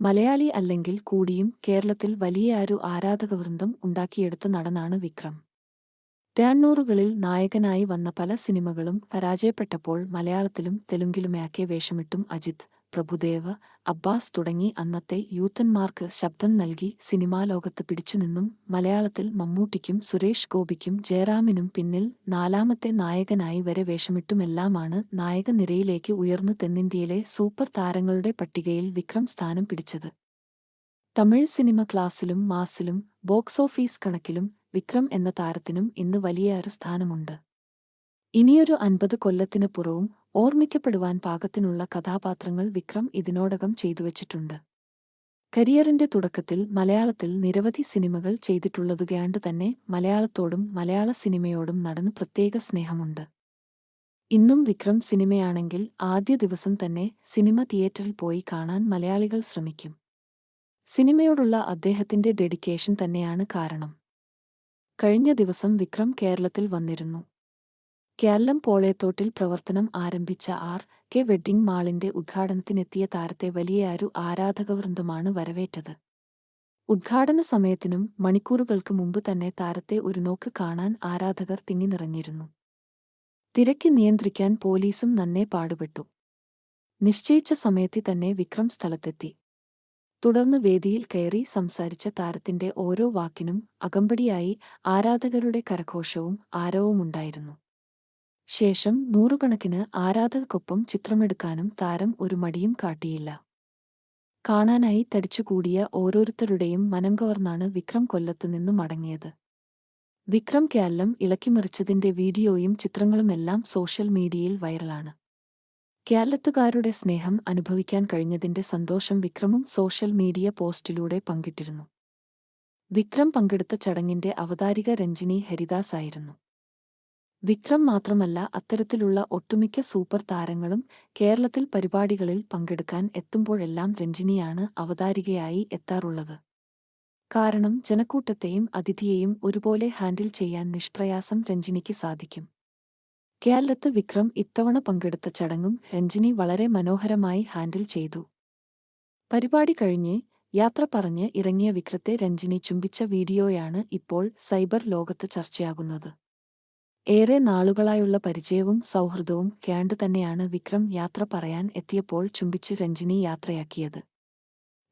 മലയാളി അല്ലെങ്കിൽ കൂടിയും കേരളത്തിൽ വലിയ വലിയൊരു ആരാധകവൃന്ദം ഉണ്ടാക്കിയെടുത്ത നടനാണ് വിക്രം. ത്യാണ്ണൂറുകളിൽ നായകനായി വന്ന പല സിനിമകളും പരാജയപ്പെട്ടപ്പോൾ മലയാളത്തിലും തെലുങ്കിലുമൊക്കെ വേഷമിട്ടും അജിത് പ്രഭുദേവ അബ്ബാസ് തുടങ്ങി അന്നത്തെ യൂത്തന്മാർക്ക് ശബ്ദം നൽകി സിനിമാ ലോകത്ത് പിടിച്ചുനിന്നും മലയാളത്തിൽ മമ്മൂട്ടിക്കും സുരേഷ് ഗോപിക്കും ജയറാമിനും പിന്നിൽ നാലാമത്തെ നായകനായി വരെ വേഷമിട്ടുമെല്ലാമാണ് നായക നിരയിലേക്ക് ഉയർന്നു തെന്നിന്ത്യയിലെ സൂപ്പർ താരങ്ങളുടെ പട്ടികയിൽ വിക്രം സ്ഥാനം പിടിച്ചത്. തമിഴ് സിനിമ ക്ലാസിലും മാസിലും ബോക്സ് ഓഫീസ് കണക്കിലും വിക്രം എന്ന താരത്തിനും ഇന്ന് വലിയൊരു സ്ഥാനമുണ്ട്. ഇനിയൊരു അൻപത് കൊല്ലത്തിനു പുറവും ഓർമ്മിക്കപ്പെടുവാൻ പാകത്തിനുള്ള കഥാപാത്രങ്ങൾ വിക്രം ഇതിനോടകം ചെയ്തുവച്ചിട്ടുണ്ട് കരിയറിന്റെ തുടക്കത്തിൽ മലയാളത്തിൽ നിരവധി സിനിമകൾ ചെയ്തിട്ടുള്ളതുകയാണ്ട് തന്നെ മലയാളത്തോടും മലയാള സിനിമയോടും നടന് പ്രത്യേക സ്നേഹമുണ്ട്. ഇന്നും വിക്രം സിനിമയാണെങ്കിൽ ആദ്യ ദിവസം തന്നെ സിനിമ തിയേറ്ററിൽ പോയി കാണാൻ മലയാളികൾ ശ്രമിക്കും. സിനിമയോടുള്ള അദ്ദേഹത്തിന്റെ ഡെഡിക്കേഷൻ തന്നെയാണ് കാരണം. കഴിഞ്ഞ ദിവസം വിക്രം കേരളത്തിൽ വന്നിരുന്നു. കേരളം പോളയത്തോട്ടിൽ പ്രവർത്തനം ആരംഭിച്ച ആർ. കെ. വെഡ്ഡിംഗ് മാളിന്റെ ഉദ്ഘാടനത്തിനെത്തിയ താരത്തെ വലിയൊരു ആരാധകവൃന്ദമാണ് വരവേറ്റത്. ഉദ്ഘാടന സമയത്തിനും മണിക്കൂറുകൾക്ക് മുമ്പ് തന്നെ താരത്തെ ഒരു നോക്ക് കാണാൻ ആരാധകർ തിങ്ങി നിറഞ്ഞിരുന്നു. തിരക്ക് നിയന്ത്രിക്കാൻ പോലീസും നന്നേ പാടുപെട്ടു. നിശ്ചയിച്ച സമയത്ത് തന്നെ വിക്രം സ്ഥലത്തെത്തി. തുടർന്ന് വേദിയിൽ കയറി സംസാരിച്ച താരത്തിന്റെ ഓരോ വാക്കിനും അകമ്പടിയായി ആരാധകരുടെ കരഘോഷവും ആരവവുമുണ്ടായിരുന്നു ശേഷം നൂറുകണക്കിന് ആരാധകർക്കൊപ്പം ചിത്രമെടുക്കാനും താരം ഒരു മടിയും കാട്ടിയില്ല. കാണാനായി തടിച്ചുകൂടിയ ഓരോരുത്തരുടെയും മനം കവർന്നാണ് വിക്രം കൊല്ലത്ത് നിന്നും മടങ്ങിയത്. വിക്രം കാലം ഇളക്കിമറിച്ചതിന്റെ വീഡിയോയും ചിത്രങ്ങളുമെല്ലാം സോഷ്യൽ മീഡിയയിൽ വൈറലാണ്. കേരളത്തുകാരുടെ സ്നേഹം അനുഭവിക്കാൻ കഴിഞ്ഞതിന്റെ സന്തോഷം വിക്രമും സോഷ്യൽ മീഡിയ പോസ്റ്റിലൂടെ പങ്കിട്ടിരുന്നു. വിക്രം പങ്കെടുത്ത ചടങ്ങിന്റെ അവതാരിക രഞ്ജിനി ഹരിദാസ് ആയിരുന്നു. വിക്രം മാത്രമല്ല അത്തരത്തിലുള്ള ഒട്ടുമിക്ക സൂപ്പർ താരങ്ങളും കേരളത്തിൽ പരിപാടികളിൽ പങ്കെടുക്കാൻ എത്തുമ്പോഴെല്ലാം രഞ്ജിനിയാണ് അവതാരികയായി എത്താറുള്ളത്. കാരണം ജനക്കൂട്ടത്തെയും അതിഥിയെയും ഒരുപോലെ ഹാൻഡിൽ ചെയ്യാൻ നിഷ്പ്രയാസം രഞ്ജിനിക്ക് സാധിക്കും. കേരളത്ത് വിക്രം ഇത്തവണ പങ്കെടുത്ത ചടങ്ങും രഞ്ജിനി വളരെ മനോഹരമായി ഹാൻഡിൽ ചെയ്തു. പരിപാടി കഴിഞ്ഞ് യാത്ര പറഞ്ഞ് ഇറങ്ങിയ വിക്രത്തെ രഞ്ജിനി ചുംബിച്ച വീഡിയോയാണ് ഇപ്പോൾ സൈബർ ലോകത്ത് ചർച്ചയാകുന്നത്. ഏറെ നാളുകളായുള്ള പരിചയവും സൗഹൃദവും കേണ്ടു തന്നെയാണ് വിക്രം യാത്ര പറയാൻ എത്തിയപ്പോൾ ചുംബിച്ച് രഞ്ജിനി യാത്രയാക്കിയത്.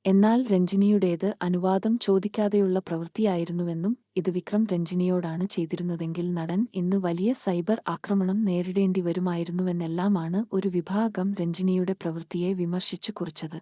എന്നാൽ രഞ്ജിനിയുടേത് അനുവാദം ചോദിക്കാതെയുള്ള പ്രവൃത്തിയായിരുന്നുവെന്നും ഇത് വിക്രം രഞ്ജിനിയോടാണ് ചെയ്തിരുന്നതെങ്കിൽ നടൻ ഇന്ന് വലിയ സൈബർ ആക്രമണം നേരിടേണ്ടി വരുമായിരുന്നുവെന്നെല്ലാമാണ് ഒരു വിഭാഗം രഞ്ജിനിയുടെ പ്രവൃത്തിയെ വിമർശിച്ചു കുറിച്ചത്.